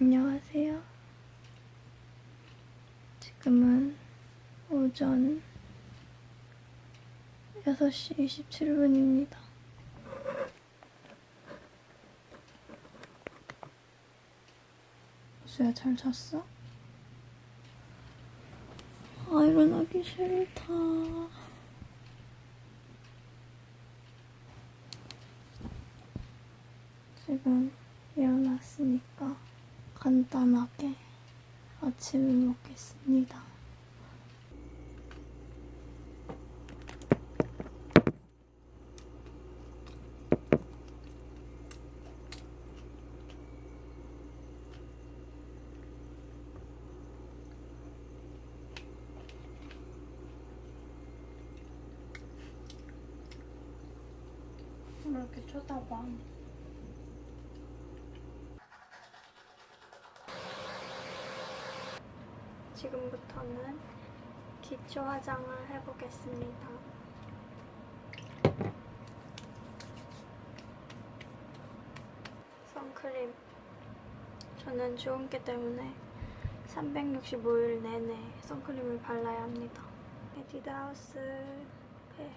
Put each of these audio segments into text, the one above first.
안녕하세요. 지금은 오전 6시 27분입니다. 수야 잘 잤어? 아 일어나기 싫다. 지금 일어났으니까 간단하게 아침을 먹겠습니다. 왜 이렇게 쳐다봐? 지금부터는 기초 화장을 해보겠습니다. 선크림. 저는 주원기 때문에 365일 내내 선크림을 발라야 합니다. 에뛰드하우스 베-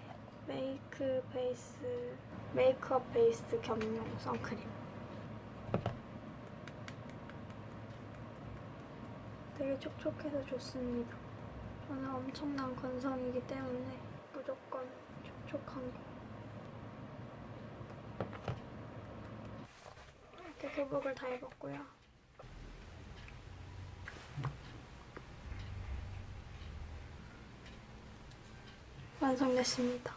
메이크 베이스 메이크업 베이스 겸용 선크림. 되게 촉촉해서 좋습니다. 저는 엄청난 건성이기 때문에 무조건 촉촉한 거. 이렇게 교복을 다 입었고요. 완성됐습니다.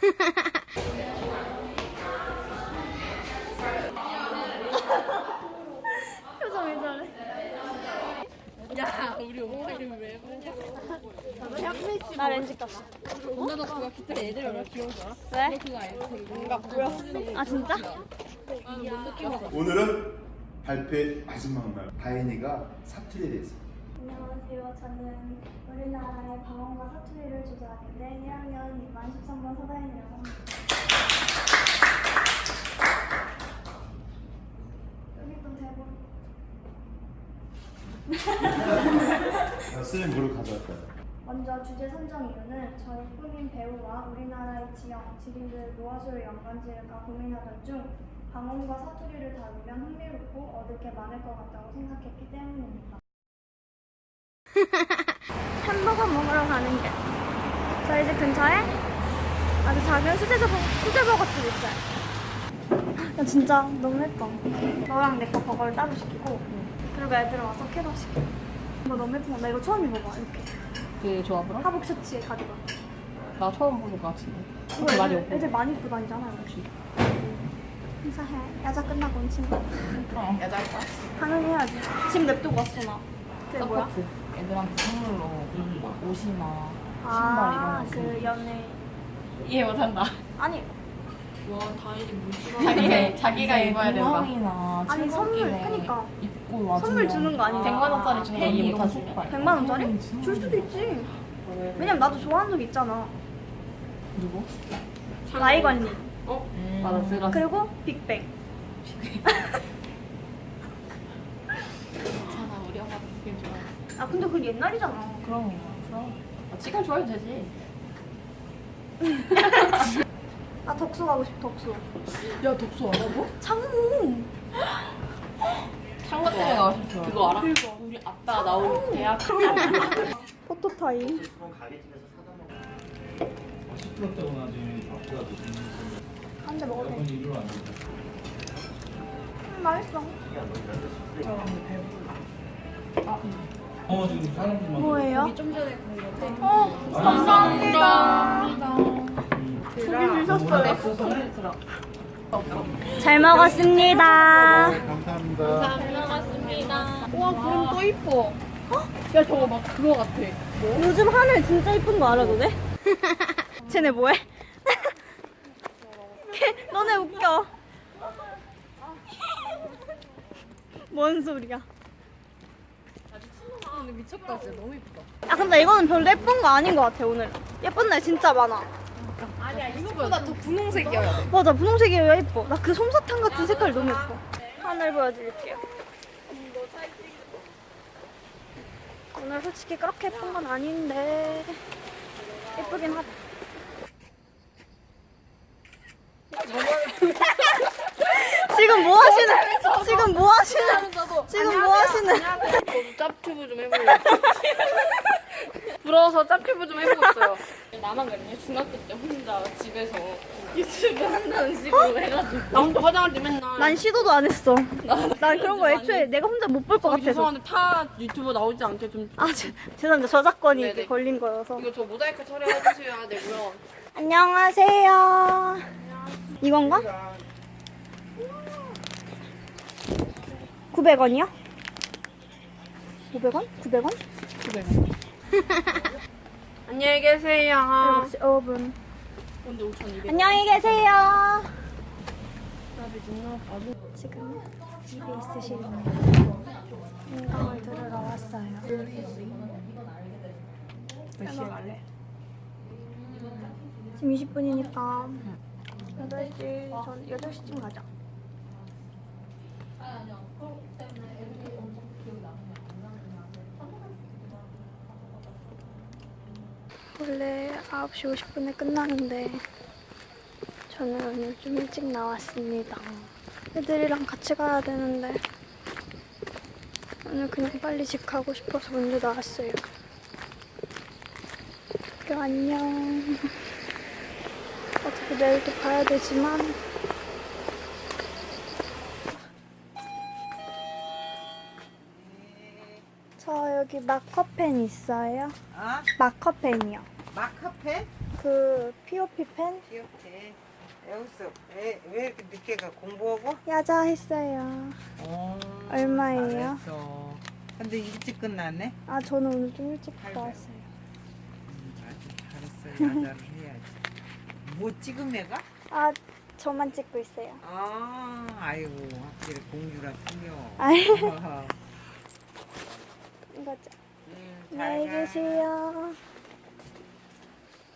표정이 저래. 야, 우리 오빠 이름 왜 나 렌즈 꼈어. 너 그거 기타 애들 얼마나 귀여운 줄 알아? 왜? 너 그거 알지? 뭔가 보였어. 아 진짜? 아. 오늘은 발표의 마지막 날. 다인이가 사투리에 대해서. 안녕하세요. 저는 우리나라의 방언과 사투리를 조사하는데 1학년 2반 13번 서다인이라고 합니다. 여기 또 대본. 쓰는 거를 가져왔다. 먼저 주제 선정 이유는 저희 꿈인 배우와 우리나라의 지형, 지리를 무엇으로 연관지을까 고민하던 중 방언과 사투리를 다루면 흥미롭고 얻을 게 많을 것 같다고 생각했기 때문입니다. 햄버거 먹으러 가는 길. 저희 집 근처에 아주 작은 수제버거, 수제버거집 있어요. 야 진짜 너무 예뻐. 너랑 내 거 버거를 따로 시키고 그리고 애들 와서 케밥 시켜. 이거 너무 예쁜 거. 나 이거 처음 입어봐. 이렇게. 그 조합으로? 하복 셔츠에 가디건. 나 처음 보는 거 같은데. 이거 그렇게 많이 애들, 없고. 애들 많이 입고 다니잖아요. 혹시. 인사해. 야자 끝나고 온 친구. 어, 여자 할까? 당연히 해야지. 지금 냅두고 왔어 나. 그게 뭐야? 서포트. 애들한테 선물로 옷이나 신발 아, 이런 거. 그 연애. 이해 못한다. 아니, 자기, 자기가 입어야 된다. 공항이나 아니, 선물, 그니까. 입고 와주면 선물 주는 거 아니야? 100만 원짜리 주는 거 못하지. 색깔. 100만 원짜리? 줄 수도 있지. 왜냐면 나도 좋아하는 적 있잖아. 누구? 라이관리. 음. 맞아, 들었어. 그리고 빅뱅. 괜찮아, 우리 엄마 그게 좋아. 아, 근데 그건 옛날이잖아. 그럼 그럼 아, 지금 좋아해도 되지. 나 덕수 가고 싶어, 덕수. 야, 독서 알아보? 창우! 창고 때문에 싶어. 그거 알아? 우리 아빠 나온 대학. 포토타임. 나중에 바쁘다고 한대 먹어도 돼. 음, 맛있어. 어 지금 사람들만 뭐예요? 좀 전에 어, 감사합니다. 고기 주셨어요. 잘 먹었습니다. 감사합니다. 와, 구름 또 이뻐. 야, 저거 막 그거 같아. 요즘 하늘 진짜 이쁜 거 알아, 너네? 쟤네 뭐해? 너네 웃겨. 뭔 소리야? 아, 근데 미쳤다, 진짜 너무 이쁘다. 아 근데 이거는 별로 예쁜 거 아닌 것 같아 오늘. 예쁜 날 진짜 많아. 아니야, 이거보다 더 분홍색이어야 돼. 맞아 분홍색이 왜 예뻐? 나 그 솜사탕 같은 색깔 너무 예뻐. 하늘 보여드릴게요. 오늘 솔직히 그렇게 예쁜 건 아닌데 예쁘긴 하다. 지금 뭐 하시는? 지금 뭐 하시는? 지금 뭐 하시는? 저도 짭튜브 좀 해보려고. 부러워서 짭튜브 좀 해보고 있어요. 나만 그랬냐? 중학교 때 혼자 집에서 유튜브 한다는 식으로 해가지고. 나 혼자 화장할 때 맨날. 난 시도도 안 했어. 난 그런 거 애초에 내가 혼자 못 볼 것 저기 같아서. 죄송한데 타 유튜버 나오지 않게 좀. 아, 제, 죄송합니다. 저작권이 네네. 이렇게 걸린 거여서. 이거 저 모자이크 처리해주셔야 되고요. 안녕하세요. 이건가? 900원이요? 500원? 900원? 안녕히 계세요. 5분. 근데 5,200원. 안녕히 계세요. 지금 집에 있으시는 인강을 들으러 왔어요. 몇 시에 갈래? 지금 20분이니까 8시, 전 8시쯤 가자. 원래 9시 50분에 끝나는데 저는 오늘 좀 일찍 나왔습니다. 애들이랑 같이 가야 되는데 오늘 그냥 빨리 집 가고 싶어서 먼저 나왔어요. 그래 안녕. 어차피 내일 또 봐야 되지만 저 여기 마커펜 있어요? 아, 마커펜이요. 마카페? 그 POP 펜? 귀엽지. 여기서 왜, 왜 이렇게 늦게 가? 공부하고? 야자 했어요. 어, 얼마예요? 잘했어. 근데 일찍 끝났네? 아 저는 오늘 좀 일찍 아이고. 나왔어요. 음, 아주 잘했어. 야자를 해야지. 뭐 찍은 애가? 아 저만 찍고 있어요. 아, 아이고, 확실히 공주라 틀려. 아이. 어허. 이거죠. 음, 잘 안녕히 가. 계세요.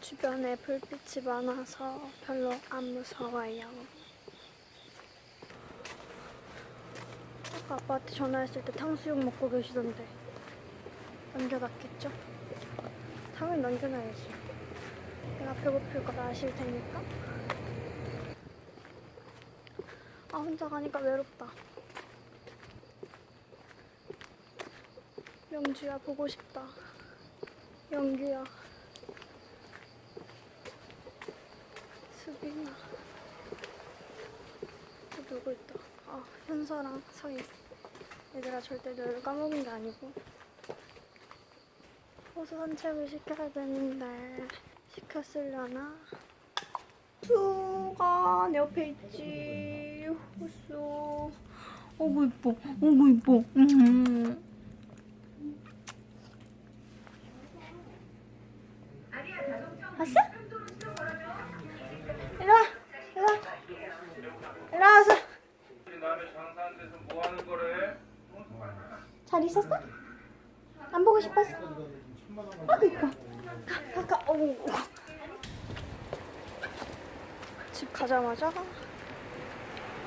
주변에 불빛이 많아서 별로 안 무서워요. 아까 아빠한테 전화했을 때 탕수육 먹고 계시던데 남겨놨겠죠? 당연히 남겨놔야지. 내가 배고플 걸 아실 테니까. 아 혼자 가니까 외롭다. 영주야 보고 싶다. 영규야. 수빈아. 또 누구 있다. 아 현서랑 서희. 얘들아 절대 너를 까먹은 게 아니고. 호수 산책을 시켜야 되는데 시켰으려나? 수가 내 옆에 있지. 호수. 어구 이뻐. 어구 이뻐. 음. 왔어? 잘 있었어? 안 보고 싶었어? 아그 이뻐. 가, 가, 가. 어우. 집 가자마자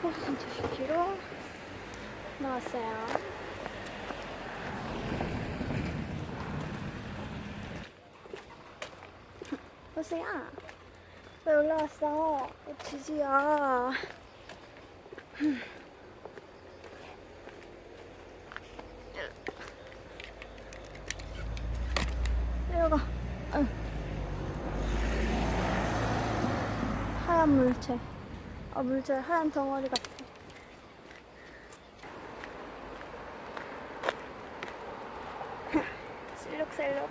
호수 산책시키러 나왔어요. 호수야. 왜 올라왔어? 어, 지지야. 내려가. 아유. 하얀 물체. 아, 물체 하얀 덩어리 같아. 실룩실룩.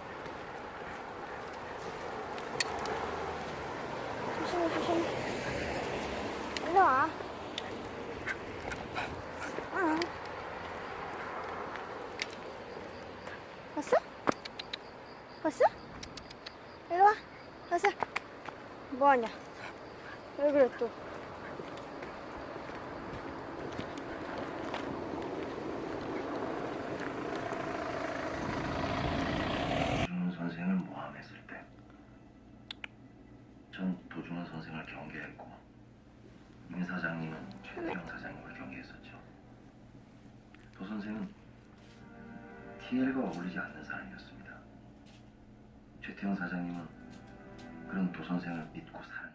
조심해, 조심해. 일로 와. 응. 왔어? 왔어? 일로 와. 왔어. 뭐하냐? 왜 그래 또? 도준호 선생을 모함했을 때, 전 도준호 선생을 경계했고, 임 사장님은 최태경 사장님을 경계했었죠. 선생은 TL과 어울리지 않는 사람이었습니다. 최태영 사장님은 그런 도 선생을 믿고 사랑했습니다.